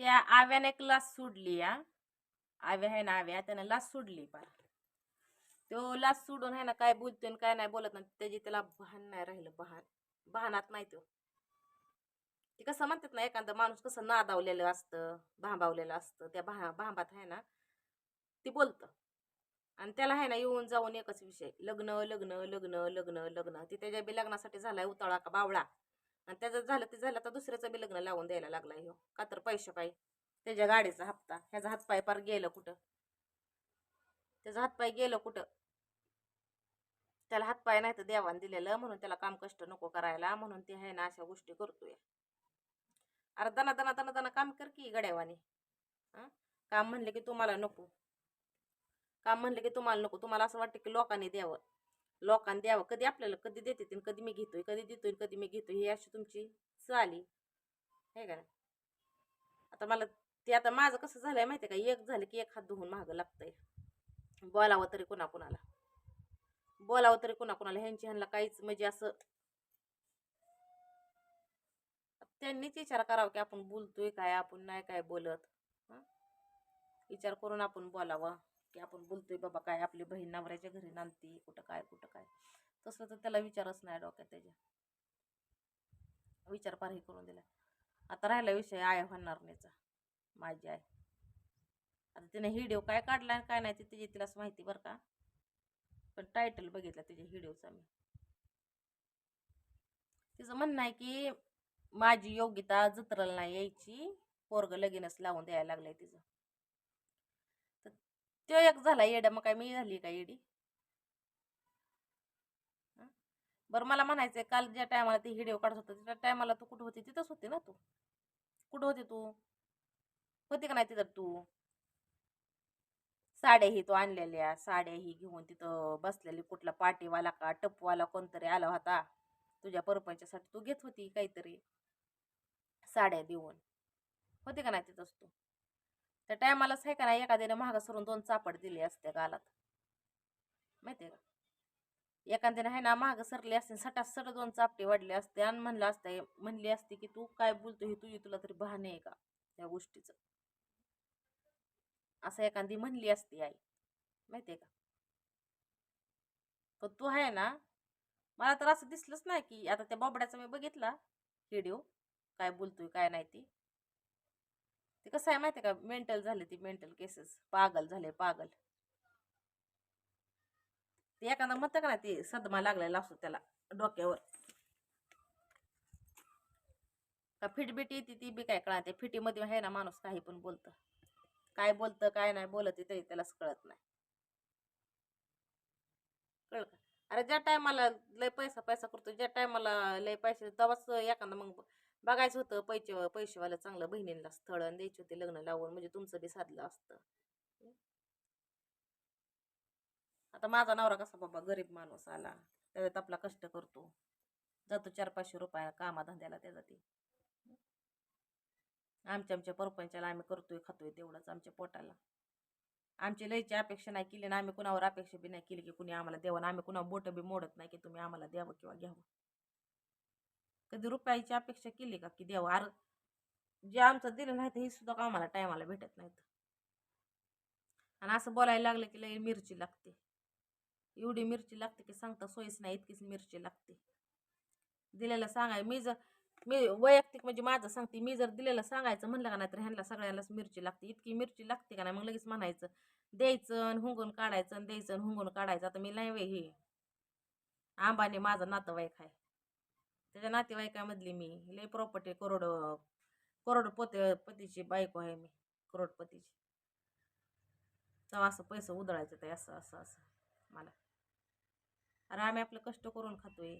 त्या आव्याने एक लाच सोडली या आव्या आहे ना आव्या त्यानं लाच सोडली पार. तो लाच सोडून आहे ना काय बोलतोय आणि काय नाही बोलत ना त्याची त्याला भान नाही राहिलं भान भानात नाही तो. ते कसं म्हणतात ना एखादा माणूस कसं नादावलेलं असतं भांबावलेलं असतं त्या भा भांबात आहे ना ते बोलतं. आणि त्याला आहे ना येऊन जाऊन एकच विषय लग्न लग्न लग्न लग्न लग्न. ते त्याच्या बी लग्नासाठी झालाय उताळा का बावळा. आणि त्याचं झालं ते झालं तर दुसऱ्याचं बी लग्न लावून द्यायला लागला ह्यो. का तर पैसे पाय. त्याच्या गाडीचा हप्ता. ह्याचा हातपाय पार गेलं कुठं? त्याचा हातपाय गेलं कुठं? त्याला हातपाय नाही तर देवान दिलेलं म्हणून त्याला काम कष्ट नको करायला म्हणून ते आहे ना अशा गोष्टी करतोय. अरे दना दना दना दना काम कर की गड्यावाने. काम म्हणले की तुम्हाला नको. काम म्हणलं की तुम्हाला नको. तुम्हाला असं वाटतं की लोकांनी द्यावं. लोकांना द्यावं. कधी आपल्याला कधी देते आणि कधी मी घेतोय कधी देतोय आणि कधी मी घेतोय ही अशी तुमची चाली आहे. का आता मला ते आता माझं कसं झालंय माहिती आहे का? एक झालं की एक हात धुवून महाग लागतंय. बोलावं तरी कुणाकोणाला. बोलावं तरी कोणाकोणाला. ह्यांची ह्यांना काहीच म्हणजे असं त्यांनीच विचार करावा की आपण बोलतोय काय आपण नाही काय बोलत. विचार करून आपण बोलावं. की आपण बोलतोय बाबा काय आपली बहीण नवऱ्याच्या घरी नांदती? कुठं काय कुठं काय? तसलं तर त्याला विचारच नाही डोक्यात त्याच्या. विचार फारही करून दिला आता राहिला विषय आय नाहीचा माझी आय आता तिने हिडिओ काय काढला आणि काय नाही ते तिची तिलाच माहिती बरं का? पण टायटल बघितलं तिच्या हिडिओचा मी. तिचं म्हणणं आहे की माझी योग्यता जत्रला नाही यायची पोरग लगीनच लावून द्यायला लागलंय तिचं. तो एक झाला येड्या मग काय मी झाली का येडी? बरं मला म्हणायचंय काल ज्या टायमाला ती व्हिडिओ काढत होता त्या टायमाला तू कुठं होती? तिथंच होती ना तू. कुठं होती तू? होती का नाही तिथं तू? साड्याही तो आणलेल्या साड्याही घेऊन तिथं बसलेली कुठला पाटीवाला का टपवाला कोणतरी आला होता. तुझ्या परपंचासाठी तू घेत होती काहीतरी साड्या देऊन. होती का नाही तिथंच तू? त्या टायमालाच आहे का नाही एखाद्याने महाग सरून दोन चापड दिले असते गालात. माहिती आहे का? एखाद्याने आहे ना महाग सरले असते सटासट दोन चापटे वाढले असते आणि म्हणलं असते म्हणली असते की तू काय बोलतो हे तुझी तुला तरी बहाणे आहे का? त्या गोष्टीचं. असं एखादी म्हणली असती आई. माहिती आहे का? पण तू आहे ना मला तर असं दिसलंच नाही की आता त्या बाबड्याचा मी बघितला व्हिडिओ काय बोलतोय काय नाही ती. ते कसं आहे माहिती आहे का? मेंटल झाले ती मेंटल केसेस पागल झाले पागल. ते एखादा म्हणतं का ना ते सदमा लागलेला असतो त्याला डोक्यावर. का फिटबिट येते ती बी काय कळते? फिटीमध्ये आहे ना माणूस काही पण बोलतं. काय बोलतं काय नाही बोलत ते तरी त्यालाच कळत नाही. कळ का? अरे ज्या टायमाला लय पैसा पैसा करतो ज्या टायमाला लय पैसे तेव्हाच एखादा मग बघायचं होतं पैसे पैसेवालं चांगलं बहिणींना स्थळ आणि द्यायचे होते लग्न लावून म्हणजे तुमचं बी साधलं असतं. आता माझा नवरा कसा बाबा गरीब माणूस आला त्याच्यात आपला कष्ट करतो. जातो चार पाचशे रुपया कामाधंद्याला त्याचा ते. आमच्या आमच्या परपंचाला आम्ही करतोय खातोय तेवढंच आमच्या पोटाला. आमची लयची अपेक्षा नाही केली ना आम्ही कुणावर अपेक्षा बी नाही केली की कुणी आम्हाला द्यावं आणि आम्ही कुणावर बोटं बी मोडत नाही की तुम्ही आम्हाला द्यावं किंवा घ्यावं. कधी रुपयाची अपेक्षा केली का? की द्यावं अर जे आमचं दिलं नाही तर हे सुद्धा आम्हाला टायमाला भेटत नाहीत. आणि असं बोलायला लागलं की लई मिरची लागते. एवढी मिरची लागते की सांगता सोयीच नाही इतकीच मिरची लागते. दिलेलं सांगाय मी जर मी वैयक्तिक म्हणजे माझं सांगते मी जर दिलेलं सांगायचं म्हणलं का नाही तर ह्यांना सगळ्यांनाच मिरची लागते. इतकी मिरची लागते का नाही? मग लगेच म्हणायचं द्यायचं आणि हुंगून काढायचं आणि द्यायचं आणि हुंगून काढायचं. आता मी नाही वे हे आंबाने माझं नातं वाईक आहे. त्याच्या नातेवाईकामधली मी. लय प्रॉपर्टी करोड करोडपती पतीची बायको आहे मी करोडपतीची. तेव्हा असं पैसे उधळायचं ते असं असं असं मला. अरे आम्ही आपलं कष्ट करून खातोय.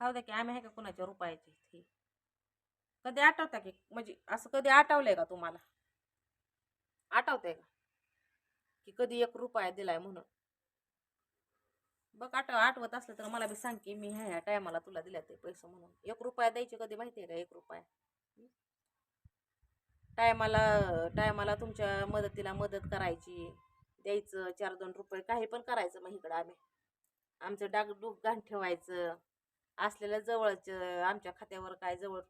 खाऊ द्या की आम्ही आहे का कुणाच्या रुपयाची? हे. कधी आठवता की म्हणजे असं कधी आठवलंय का तुम्हाला? आठवतंय का? की कधी एक रुपया दिलाय म्हणून. बघ आठव आठवत असलं तर मला बी सांग की मी ह्या ह्या टायमाला तुला दिल्या ते पैसे म्हणून. एक रुपया द्यायचे कधी माहिती आहे का? एक रुपया. टायमाला टायमाला तुमच्या मदतीला मदत करायची. द्यायचं चार दोन रुपये काही पण करायचं मग इकडं आम्ही. आमचं डागडूग घाण ठेवायचं. असलेल्या जवळच आमच्या खात्यावर काय जवळ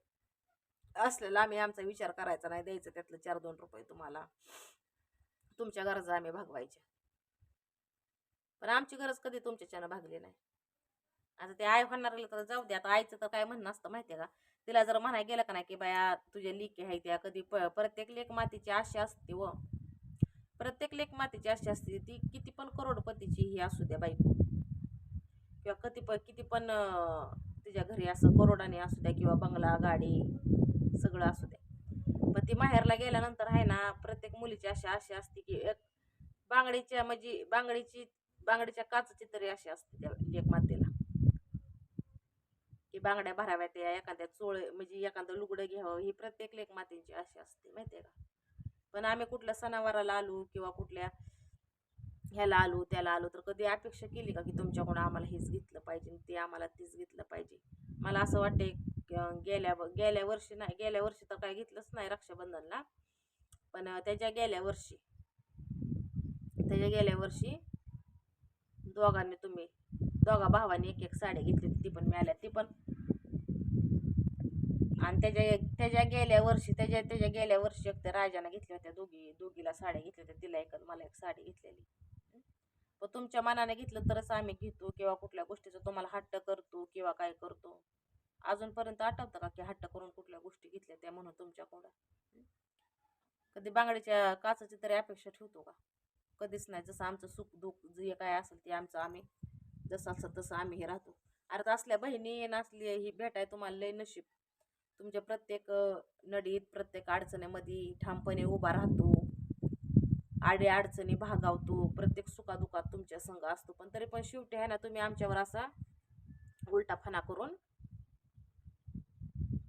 असलेला आम्ही आमचा विचार करायचा नाही द्यायचं त्यातलं चार दोन रुपये तुम्हाला. तुमच्या गरजा आम्ही भागवायच्या. पण आमची गरज कधी तुमच्याच्यानं भागली नाही. आता ते आई होणाऱ्याला तर जाऊ दे आता आईचं तर काय म्हणणं असतं माहिती आहे का? तिला जर म्हणाय गेलं का नाही की बाया तुझ्या लेकी आहे त्या कधी प प्रत्येक लेख मातीची आशा असते व. प्रत्येक लेख मातीची आशा असते ती किती पण करोडपतीची ही असू द्या बायको किंवा कधी पण किती पण तुझ्या तिच्या घरी असं करोडाने असू द्या किंवा बंगला गाडी सगळं असू द्या. पण ती माहेरला गेल्यानंतर आहे ना प्रत्येक मुलीची अशी आशा असते की एक बांगडीच्या म्हणजे बांगडीची बांगडीच्या काचची तरी अशी असते त्या लेख मातेला. की बांगड्या भराव्यात या एखाद्या चोळ म्हणजे एखादं लुगडं घ्यावं ही प्रत्येक लेख मातेची असते माहिती आहे का? पण आम्ही कुठल्या सणावाराला आलो किंवा कुठल्या ह्याला आलो त्याला आलो तर कधी अपेक्षा केली का की तुमच्याकडून आम्हाला हेच घेतलं पाहिजे ते आम्हाला तेच घेतलं पाहिजे? मला असं वाटते की, गेल्या गेल्या वर्षी नाही गेल्या वर्षी तर काय घेतलंच नाही रक्षाबंधनला पण त्याच्या गेल्या वर्षी त्याच्या गेल्या वर्षी दोघांनी तुम्ही दोघा भावांनी एक एक साडी घेतली होती, ती पण मिळाल्या. ती पण. आणि त्याच्या त्याच्या गेल्या वर्षी त्याच्या त्याच्या गेल्या वर्षी एक त्या राजानं घेतल्या होत्या दोघी दोघीला साड्या घेतल्या होत्या. तिला एक मला एक साडी घेतलेली. पण तुमच्या मनाने घेतलं तरच आम्ही घेतो किंवा कुठल्या गोष्टीचं तुम्हाला हट्ट करतो किंवा काय करतो. अजूनपर्यंत आठवतं का की हट्ट करून कुठल्या गोष्टी घेतल्या त्या म्हणून तुमच्याकडं कधी बांगड्याच्या काचाची तरी अपेक्षा ठेवतो का? कधीच नाही. जसं आमचं सुख दुःख जे काय असेल ते आमचं आम्ही जसं असं तसं आम्ही हे राहतो. अरे असल्या बहिणी नसली ही भेटाय तुम्हाला लय नशीब. तुमच्या प्रत्येक नडीत प्रत्येक अडचणीमध्ये ठामपणे उभा राहतो. आडे अडचणी भागावतो. प्रत्येक सुखादुखात तुमच्या संघ असतो. पण तरी पण शेवटी आहे ना तुम्ही आमच्यावर असा उलटा फना करून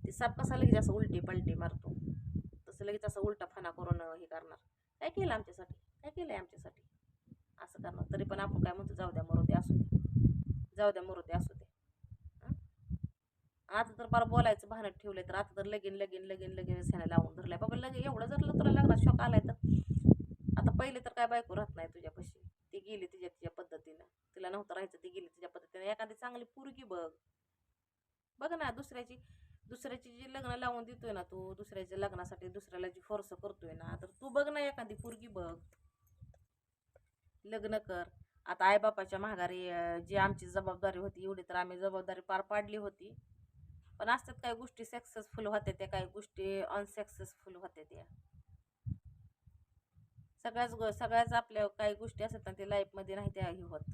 ते साप कसा लगेच असं उलटी पलटी मारतो. तसं लगेच असं उलटा फना करून हे करणार. काय केलं आमच्यासाठी? काय केलं आहे आमच्यासाठी? असं करणार. तरी पण आपण काय म्हणतो जाऊ द्या मरू दे असू दे. जाऊ द्या मरू दे असू दे. आता तर बरं बोलायचं भानत ठेवलंय तर. आता तर लगीन लगीन लगीन लगीन ह्याने लावून धरलाय. बाबा लगे एवढं जर तुला लग्नात शॉक आलाय तर. आता पहिले तर काय बायको राहत नाही तुझ्यापाशी. ती गेली तिच्या तिच्या पद्धतीनं. तिला नव्हतं राहायचं ती गेली तिच्या पद्धतीनं. एखादी चांगली पुरगी बघ. बघ ना दुसऱ्याची दुसऱ्याची जी लग्न लावून देतोय ना तू दुसऱ्याच्या लग्नासाठी दुसऱ्याला जी फोर्स करतोय ना तर तू बघ ना एखादी पुरगी बघ. लग्न कर. आता आईबापाच्या माघारी जी आमची जबाबदारी होती एवढी तर आम्ही जबाबदारी पार पाडली होती. पण असतात काही गोष्टी सक्सेसफुल होत्या त्या काही गोष्टी अनसक्सेसफुल होत्या त्या. सगळ्याच गो सगळ्याच आपल्या काही गोष्टी असतात ना ते लाईफमध्ये नाही त्याही होत.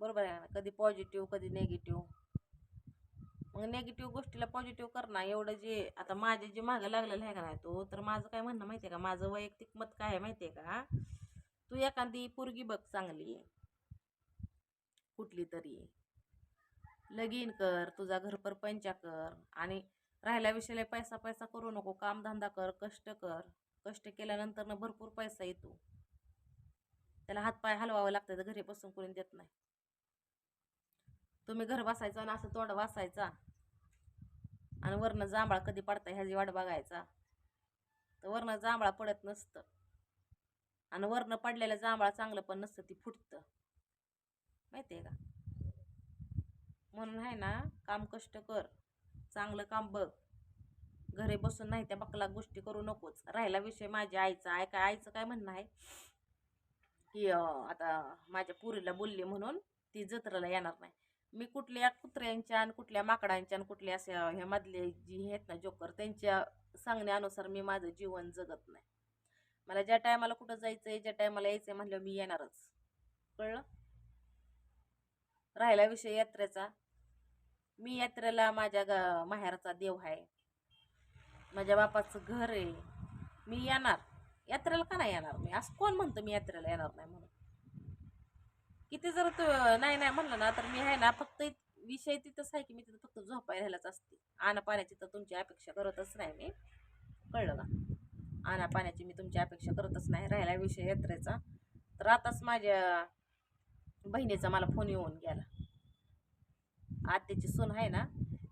बरोबर आहे ना? कधी पॉझिटिव्ह कधी नेगेटिव्ह नेगेटिव्ह गोष्टीला पॉझिटिव्ह कर ना एवढं जे आता माझे जे मागं लागलेलं आहे का नाही तो तर माझं काय म्हणणं माहिती आहे का? माझं वैयक्तिक मत काय आहे माहिती आहे का? तू एखादी पोरगी बघ चांगली कुठली तरी. लगीन कर तुझा घर पंचा कर आणि राहिल्या विषयाला पैसा पैसा करू नको कामधंदा कर कष्ट कर. कष्ट केल्यानंतर भरपूर पैसा येतो. त्याला हातपाय हलवावं लागतं तर घरी बसून कोणी देत नाही. तुम्ही घर बसायचा आणि असं तोंड वासायचा आणि वरनं जांभळा कधी पडता ह्याची वाट बघायचा. तर वरनं जांभळा पडत नसतं. आणि वरनं पडलेलं जांभळा चांगलं पण नसतं ती फुटतं. माहिती आहे का? म्हणून आहे ना काम कष्ट कर. चांगलं काम बघ. घरी बसून नाही त्या बकला गोष्टी करू नकोच. राहिला विषय माझ्या आईचा. आहे काय आईचं काय म्हणणं आहे की आता माझ्या पुरीला बोलली म्हणून ती जत्रेला येणार नाही. मी कुठल्या कुत्र्यांच्या आणि कुठल्या माकडांच्या आणि कुठल्या अशा ह्या मधले जी आहेत ना जोकर त्यांच्या सांगण्यानुसार मी माझं जीवन जगत नाही. मला ज्या टायमाला कुठं जायचं आहे ज्या टायमाला यायचं आहे म्हणलं मी येणारच. कळलं? राहिला विषय यात्रेचा. मी यात्रेला माझ्या ग माहेरचा देव आहे. माझ्या बापाचं घर आहे. मी येणार. यात्रेला का नाही येणार मी? असं कोण म्हणतं मी यात्रेला येणार नाही म्हणून? किती जर तू नाही नाही म्हणलं ना तर मी आहे ना फक्त विषय तिथंच आहे की मी तिथं फक्त झोपाय राहायलाच असते. आणा पाण्याची तर तुमची अपेक्षा करतच नाही मी. कळलं का? आणा पाण्याची मी तुमची अपेक्षा करतच नाही. राहिला विषय यात्रेचा. तर आताच माझ्या बहिणीचा मला फोन येऊन गेला. आत्याची सून आहे ना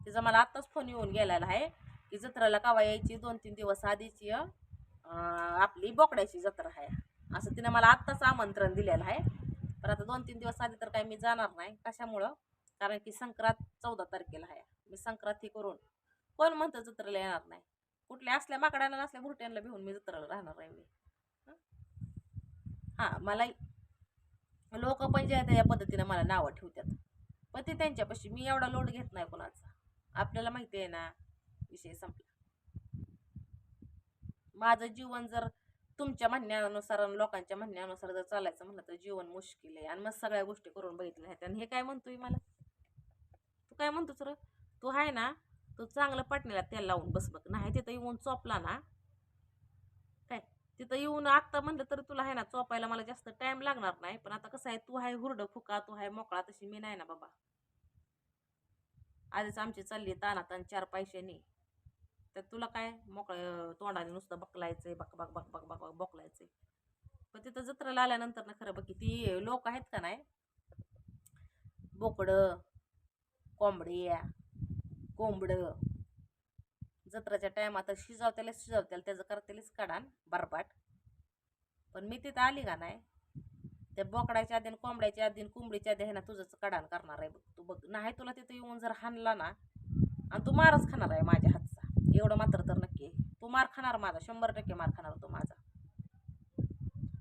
तिचा मला आत्ताच फोन येऊन गेलेला आहे की जत्रेला कावा यायची? दोन तीन दिवस आधीची आपली बोकड्याची जत्रा आहे. असं तिनं मला आत्ताच आमंत्रण दिलेलं आहे. पण आता दोन तीन दिवस आधी तर काही मी जाणार नाही. कशामुळं? कारण की संक्रांत चौदा तारखेला आहे. मी संक्रांती करून कोण म्हणतं जत्रेला येणार नाही. कुठल्या असल्या माकडांना नसल्या भुरट्यांना भिवून मी जत्रेला राहणार आहे मी. हां? मला लोक पण जे आहेत या पद्धतीनं मला नावं ठेवतात. पण ते त्यांच्यापाशी मी एवढा लोड घेत नाही कोणाचा. आपल्याला माहिती आहे ना विषय संपला. माझं जीवन जर तुमच्या म्हणण्यानुसार आणि लोकांच्या म्हणण्यानुसार जर चालायचं म्हणलं तर जीवन मुश्किल आहे. आणि मग सगळ्या गोष्टी करून बघितल्या आहेत आणि हे काय म्हणतोय मला? तू काय म्हणतो सर तू आहे ना तू चांगलं पाटणीला तेल लावून बस बघ. नाही तिथं येऊन चोपला ना काय? तिथं येऊन आत्ता म्हणलं तर तुला आहे ना चोपायला मला जास्त टाइम लागणार नाही. पण आता कसं आहे तू आहे हुरडं फुका तू आहे मोकळा तशी मी नाही ना बाबा. आधीच आमची चालली तानात आणि चार पैशांनी. तर तुला काय मोकळं तोंडाने नुसतं बकलायचंय बक बक बक बक बक बक बोकलायचंय. पण तिथं जत्राला आल्यानंतर ना खरं बघ किती लोक आहेत का नाही? बोकडं कोंबड्या कोंबडं. जत्राच्या टायमात शिजवत्याला शिजवत्याला त्याचं करतेलीच काढान बरबाट. पण मी तिथं आली का नाही? त्या बोकडाच्या आधी कोंबड्याच्या आधी कोंबडीच्या आधी आहे ना तुझंच काढान करणार आहे बघ. तू बघ नाही तुला तिथं येऊन जर हाणला ना आणि तू मारच खाणार आहे माझ्या हातचा. एवढं मात्र तर नक्की. तू मार खाणार माझा शंभर टक्के मार खाणार तू माझा.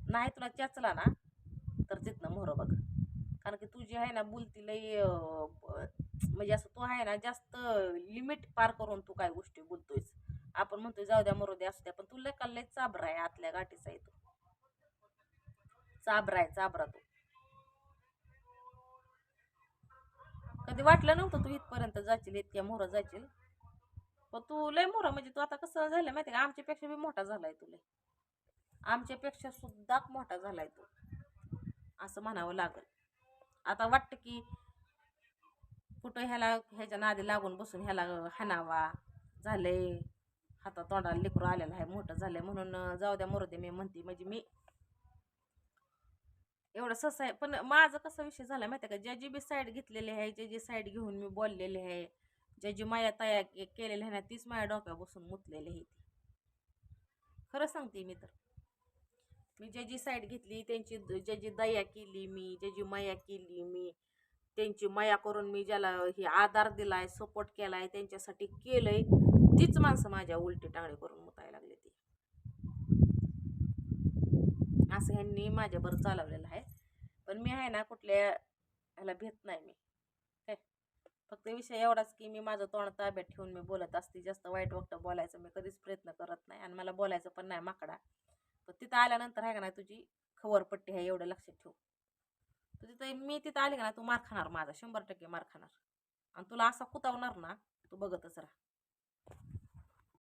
नाही तुला चचला ना तर तिथनं मोहरं बघ. कारण की तुझी आहे ना बोलती लई म्हणजे असं तू आहे ना जास्त लिमिट पार करून तू काय गोष्टी बोलतोयस. आपण म्हणतोय जाऊ द्या मरू द्या असू द्या. पण तू लय लय चाबरा आहे आतल्या गाठीचा आहे तो. चाबरा आहे चाबरा तू. कधी वाटलं नव्हतं तू इथपर्यंत जाशील इतक्या मोहरं जाशील? पण तू लय मोहरा म्हणजे तू आता कसं झालं माहिती का? आमच्यापेक्षा बी मोठा झालाय तू लय. आमच्यापेक्षा सुद्धा मोठा झालाय तू. असं म्हणावं लागल. आता वाटतं की कुठं ह्याला ह्याच्या नादी लागून बसून ह्याला हाणावा. झालंय. हाता तोंडाला लेकरू आलेलं आहे मोठं झालंय म्हणून जाऊ द्या मरू दे मी म्हणते. म्हणजे मी एवढं सस आहे पण माझं कसा विषय झाला माहिती आहे का ज्याची बी साईड घेतलेली आहे जे जी साईड घेऊन मी बोललेली आहे ज्याची माया तया केलेल्या केलेली आहे ना तीच माझ्या डोक्यापासून बसून मुतलेली आहे ती. खरं सांगते मी तर. मी ज्याची साईड घेतली त्यांची ज्याची दया केली मी ज्याची माया केली मी त्यांची माया करून मी ज्याला हे आधार दिलाय सपोर्ट केलाय त्यांच्यासाठी केलंय तीच माणसं माझ्या उलटी टांगडी करून मुतायला लागली ती. असं ह्यांनी माझ्याबरोबर चालवलेलं आहे. पण मी आहे ना कुठल्या ह्याला भेट नाही मी. फक्त विषय एवढाच की मी माझं तोंड ताब्यात ठेवून मी बोलत असते. जास्त वाईट वक्त बोलायचं मी कधीच प्रयत्न करत नाही आणि मला बोलायचं पण नाही माकडा. पण तिथं आल्यानंतर आहे का नाही तुझी खबरपट्टी आहे एवढं लक्षात ठेव. तर तिथं मी तिथं आली का नाही तू मार खाणार माझा शंभर टक्के मार खाणार. आणि तुला असा कुतावणार ना तू बघतच राहा.